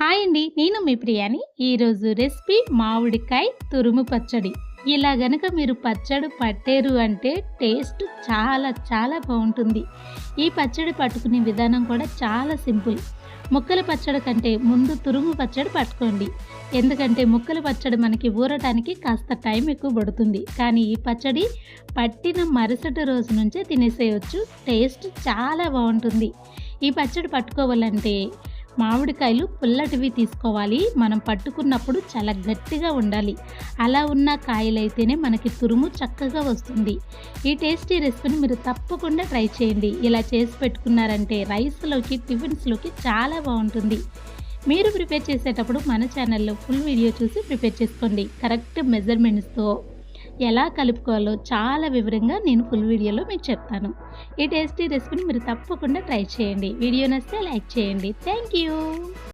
Hi అండి నేను మీ ప్రియాని. ఈరోజు రెసిపీ మామిడికాయ తురుము పచ్చడి. ఇలా గనక మీరు పచ్చడి పట్టారు అంటే టేస్ట్ చాలా చాలా బాగుంటుంది. ఈ పచ్చడి పట్టుకునే విధానం కూడా చాలా సింపుల్. ముక్కల పచ్చడి కంటే ముందు తురుము పచ్చడి పట్టుకోండి. ఎందుకంటే ముక్కల పచ్చడి మనకి ఊరటానికి కాస్త టైం ఎక్కువ పడుతుంది. కానీ ఈ పచ్చడి పట్టిన మరుసటి రోజు నుంచే తినేసేయచ్చు. టేస్ట్ చాలా బాగుంటుంది. ఈ పచ్చడి పట్టుకోవాలంటే మామిడికాయలు పుల్లటివి తీసుకోవాలి. మనం పట్టుకున్నప్పుడు చాలా గట్టిగా ఉండాలి. అలా ఉన్న కాయలైతేనే మనకి తురుము చక్కగా వస్తుంది. ఈ టేస్టీ రెసిపీని మీరు తప్పకుండా ట్రై చేయండి. ఇలా చేసి పెట్టుకున్నారంటే రైస్లోకి టిఫిన్స్లోకి చాలా బాగుంటుంది. మీరు ప్రిపేర్ చేసేటప్పుడు మన ఛానల్లో ఫుల్ వీడియో చూసి ప్రిపేర్ చేసుకోండి. కరెక్ట్ మెజర్మెంట్స్తో. ఎలా కలుపుకోవాలో చాలా వివరంగా నేను ఫుల్ వీడియోలో మీకు చెప్తాను. ఈ టేస్టీ రెసిపీని మీరు తప్పకుండా ట్రై చేయండి. వీడియో నచ్చితే లైక్ చేయండి. Thank you